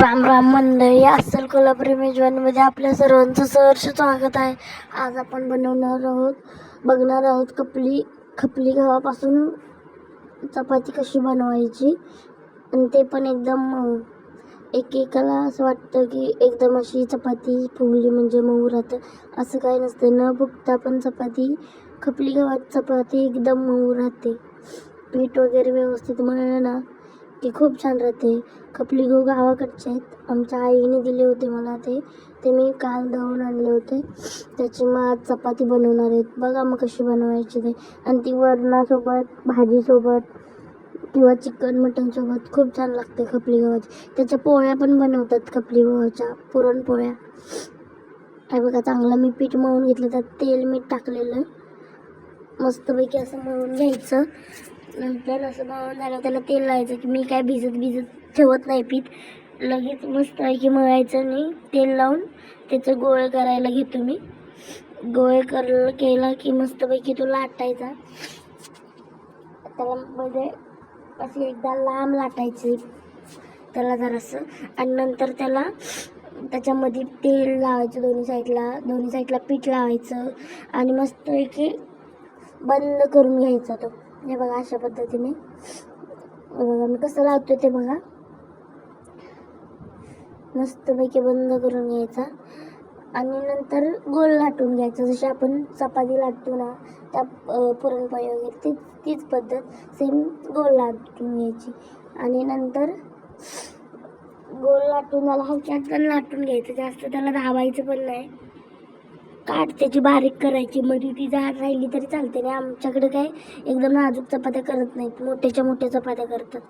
राम राम मंडळी अस्सल कोल्हापुरी मेजवानीमध्ये आपल्या सर्वांचं सहर्ष स्वागत आहे. आज आपण बनवणार आहोत बघणार आहोत खपली खपली गव्हापासून चपाती कशी बनवायची. आणि ते पण एकदम मऊ एकेकाला असं वाटतं की एकदम अशी चपाती फुगली म्हणजे मऊ राहतं. असं काही नसतं न फुगता पण चपाती खपली गव्हात चपाती एकदम मऊ राहते. पीठ वगैरे व्यवस्थित मळलं ना की खूप छान राहते. खपली गहू गावाकडचे आहेत. आमच्या आईने दिले होते मला ते. ते मी काल दळून आणले होते. त्याची मग आज चपाती बनवणार आहेत. बघा मग कशी बनवायची ते. आणि ती वरणासोबत भाजीसोबत किंवा चिकन मटनसोबत खूप छान लागते खपली गव्हाची. त्याच्या पोळ्या पण बनवतात खपली गव्हाच्या. पुरणपोळ्या. हे बघा चांगलं मी पीठ मळून घेतलं. त्यात तेल मीठ टाकलेलं. मस्तपैकी असं मळून घ्यायचं. नंतर असं मळून झालं त्याला तेल लावायचं की मी काय भिजत भिजत ठेवत नाही पीठ. लगेच मस्तपैकी मळायचं आणि तेल लावून त्याचं गोळे करायला घेतो मी. गोळे कर केला की मस्तपैकी तो लाटायचा. त्याला मध्ये अशी एकदा लांब लाटायची. त्याला जरासं. आणि नंतर त्याला त्याच्यामध्ये तेल लावायचं दोन्ही साईडला. दोन्ही साईडला पीठ लावायचं. आणि मस्तपैकी बंद करून घ्यायचा तो. हे बघा अशा पद्धतीने. बघा मी कसं लावतो ते बघा. मस्तपैकी बंद करून घ्यायचा. आणि नंतर गोल लाटून घ्यायचं. जशी आपण चपाती लाटतो ना त्या पुरणपोळी वगैरे तीच तीच पद्धत सेम गोल लाटून घ्यायची. आणि नंतर गोल लाटून त्याला हलक्यात पण लाटून घ्यायचं. जास्त त्याला धावायचं पण नाही. काठ त्याची बारीक करायची मध्ये ती जाड राहिली तरी चालते नाही आमच्याकडे काय एकदम नाजूक चपात्या करत नाहीत मोठ्याच्या मोठ्या चपात्या करतात.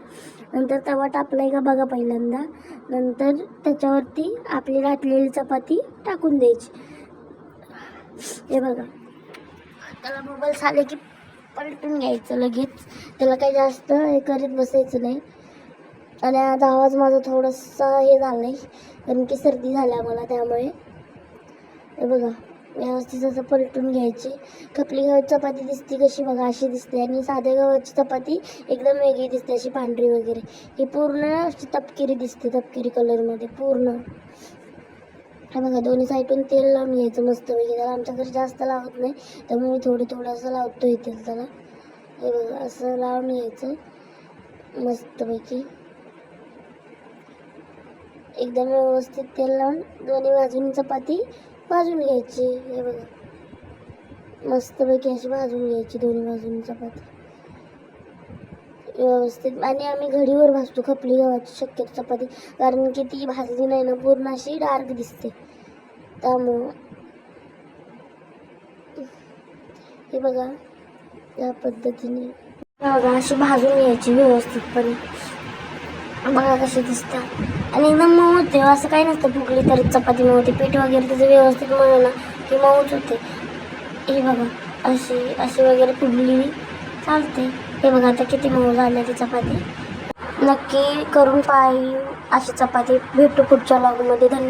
नंतर तवा टाकलाय का बघा पहिल्यांदा. नंतर त्याच्यावरती आपली लाटलेली चपाती टाकून द्यायची. हे बघा. त्याला बबल्स आले की पलटून घ्यायचं लगेच. त्याला काही जास्त हे करीत बसायचं नाही. आणि आज आवाज माझा थोडासा हे झाला आहे कारण की सर्दी झाल्या मला त्यामुळे. हे बघा. व्यवस्थित असं पलटून घ्यायची. खपली गव्हाची चपाती दिसते कशी बघा अशी दिसते. आणि साध्या गव्हाची चपाती एकदम वेगळी दिसते अशी पांढरी वगैरे. ही पूर्ण अशी तपकिरी दिसते तपकिरी कलरमध्ये पूर्ण. हे बघा दोन्ही साईडून तेल लावून घ्यायचं मस्तपैकी त्याला आमच्या घरी जास्त लावत नाही त्यामुळे मी थोडं थोडंसं लावतो इथे त्याला हे बघा असं लावून घ्यायचं मस्तपैकी एकदम व्यवस्थित तेल लावून दोन्ही बाजूनी चपाती भाजून घ्यायची हे बघा. मस्तपैकी अशी भाजून घ्यायची दोन्ही बाजूनी चपाती. व्यवस्थित. आणि आम्ही घडीवर भाजतो खपली गव्हाची शक्यतो चपाती. कारण की ती भाजली नाही ना पूर्ण अशी डार्क दिसते. त्यामुळं हे बघा या पद्धतीने. बघा अशी भाजून घ्यायची व्यवस्थितपणे. बघा कशी दिसतात आणि एकदम मऊ होते. असं काही नसतं. फुगली तर चपाती मऊ होते. पीठ वगैरे त्याचं व्यवस्थित मळलं ना की मऊच होते. हे बघा. अशी अशी वगैरे फुगली. चालते हे बघा आता किती मऊ झाले ती चपाती. नक्की करून पाहिजे अशी चपाती भेटू पुढच्या लॉगमध्ये धन्यवाद.